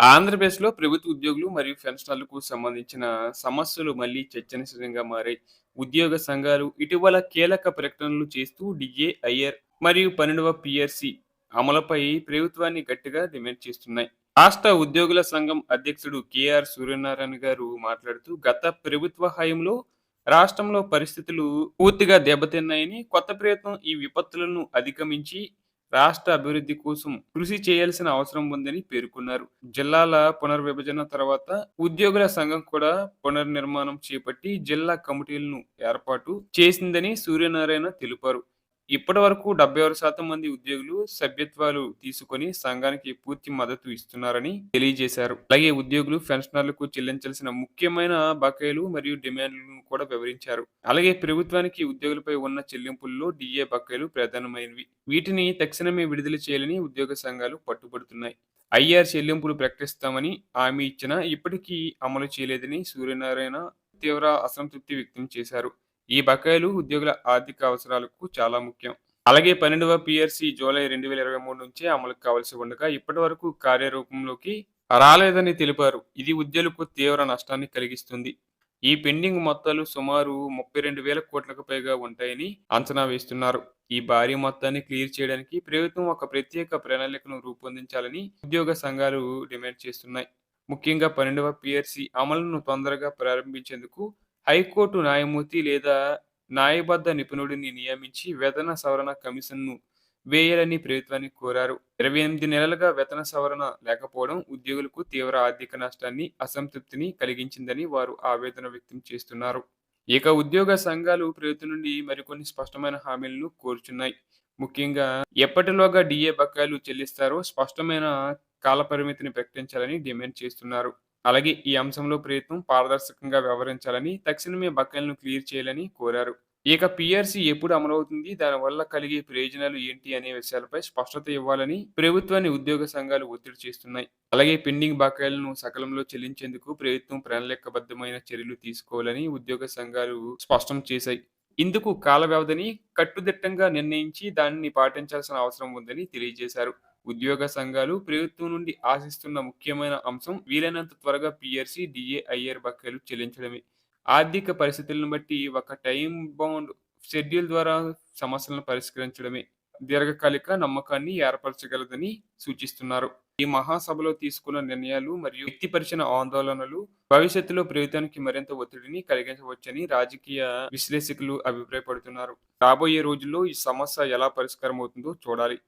ఆంధ్రప్రదేశ్‌లో ప్రభుత్వ ఉద్యోగులు మరియు పెన్షనర్లకు సంబంధించిన సమస్యలు మళ్ళీ చర్చనీయాంశంగా మారాయి. ఉద్యోగ సంఘాలు ఇటీవల కీలక ప్రకటనలు చేస్తూ డీఏ, ఐఆర్ మరియు పన్నెండవ పిఆర్సి అమలుపై ప్రభుత్వాన్ని గట్టిగా డిమాండ్ చేస్తున్నాయి. రాష్ట్ర ఉద్యోగుల సంఘం అధ్యక్షుడు కేఆర్ సూర్యనారాయణ గారు మాట్లాడుతూ, గత ప్రభుత్వ హయాంలో రాష్ట్రంలో పరిస్థితులు పూర్తిగా దెబ్బతిన్నాయని, కొత్త ప్రయత్నం ఈ విపత్తులను అధిగమించి రాష్ట్ర అభివృద్ధి కోసం కృషి చేయాల్సిన అవసరం ఉందని పేర్కొన్నారు. జిల్లాల పునర్విభజన తర్వాత ఉద్యోగుల సంఘం కూడా పునర్నిర్మాణం చేపట్టి జిల్లా కమిటీలను ఏర్పాటు చేసిందని సూర్యనారాయణ తెలిపారు. ఇప్పటివరకు 76% మంది ఉద్యోగులు సభ్యత్వాలు తీసుకొని సంఘానికి పూర్తి మద్దతు ఇస్తున్నారని తెలియజేశారు. అలాగే ఉద్యోగులు, పెన్షనర్లకు చెల్లించాల్సిన ముఖ్యమైన బకాయిలు మరియు డిమాండ్లను కూడా వివరించారు. అలాగే ప్రభుత్వానికి ఉద్యోగులపై ఉన్న చెల్లింపుల్లో డిఏ బకాయిలు ప్రధానమైనవి. వీటిని తక్షణమే విడుదల చేయాలని ఉద్యోగ సంఘాలు పట్టుబడుతున్నాయి. ఐఆర్ చెల్లింపులు ప్రకటిస్తామని హామీ ఇచ్చినా ఇప్పటికీ అమలు చేయలేదని సూర్యనారాయణ తీవ్ర అసంతృప్తి వ్యక్తం చేశారు. ఈ బకాయిలు ఉద్యోగుల ఆర్థిక అవసరాలకు చాలా ముఖ్యం. అలాగే పన్నెండవ పిఆర్సి జూలై 2023 నుంచే అమలు కావాల్సి ఉండగా ఇప్పటివరకు కార్యరూపంలోకి రాలేదని తెలిపారు. ఇది ఉద్యోగులకు తీవ్ర నష్టాన్ని కలిగిస్తుంది. ఈ పెండింగ్ మొత్తాలు సుమారు 32,000 కోట్లకు పైగా ఉంటాయని అంచనా వేస్తున్నారు. ఈ భారీ మొత్తాన్ని క్లియర్ చేయడానికి ప్రభుత్వం ఒక ప్రత్యేక ప్రణాళికను రూపొందించాలని ఉద్యోగ సంఘాలు డిమాండ్ చేస్తున్నాయి. ముఖ్యంగా పన్నెండవ పిఆర్సి అమలును తొందరగా ప్రారంభించేందుకు హైకోర్టు న్యాయమూర్తి లేదా న్యాయబద్ధ నిపుణుడిని నియమించి వేతన సవరణ కమిషన్‌ను వేయాలని ప్రభుత్వాన్ని కోరారు. 28 నెలలుగా వేతన సవరణ లేకపోవడం ఉద్యోగులకు తీవ్ర ఆర్థిక నష్టాన్ని, అసంతృప్తిని కలిగించిందని వారు ఆవేదన వ్యక్తం చేస్తున్నారు. ఇక ఉద్యోగ సంఘాలు ప్రభుత్వం నుండి మరికొన్ని స్పష్టమైన హామీలను కోరుచున్నాయి. ముఖ్యంగా ఎప్పటిలోగా డిఏ బకాయిలు చెల్లిస్తారో స్పష్టమైన కాలపరిమితిని ప్రకటించాలని డిమాండ్ చేస్తున్నారు. అలాగే ఈ అంశంలో ప్రభుత్వం పారదర్శకంగా వ్యవహరించాలని, తక్షణమే బకాయిలను క్లియర్ చేయాలని కోరారు. ఇక పిఆర్సీ ఎప్పుడు అమలవుతుంది, దానివల్ల కలిగే ప్రయోజనాలు ఏంటి అనే విషయాలపై స్పష్టత ఇవ్వాలని ప్రభుత్వాన్ని ఉద్యోగ సంఘాలు ఒత్తిడి చేస్తున్నాయి. అలాగే పెండింగ్ బకాయిలను సకాలంలో చెల్లించేందుకు ప్రభుత్వం ప్రణాళికబద్ధమైన చర్యలు తీసుకోవాలని ఉద్యోగ సంఘాలు స్పష్టం చేశాయి. ఇందుకు కాల వ్యవధిని కట్టుదిట్టంగా నిర్ణయించి దానిని పాటించాల్సిన అవసరం ఉందని తెలియజేశారు. ఉద్యోగ సంఘాలు ప్రభుత్వం నుండి ఆశిస్తున్న ముఖ్యమైన అంశం వీలైనంత త్వరగా పిఆర్సీ డిఏ ఐఆర్ బకాయిలు చెల్లించడమే. ఆర్థిక పరిస్థితులను బట్టి ఒక టైం బౌండ్ షెడ్యూల్ ద్వారా సమస్యలను పరిష్కరించడమే దీర్ఘకాలిక నమ్మకాన్ని ఏర్పరచగలదని సూచిస్తున్నారు. ఈ మహాసభలో తీసుకున్న నిర్ణయాలు మరియు వ్యక్తిపరిచిన ఆందోళనలు భవిష్యత్తులో ప్రభుత్వానికి మరింత ఒత్తిడిని కలిగించవచ్చని రాజకీయ విశ్లేషకులు అభిప్రాయపడుతున్నారు. రాబోయే రోజుల్లో ఈ సమస్య ఎలా పరిష్కారమవుతుందో చూడాలి.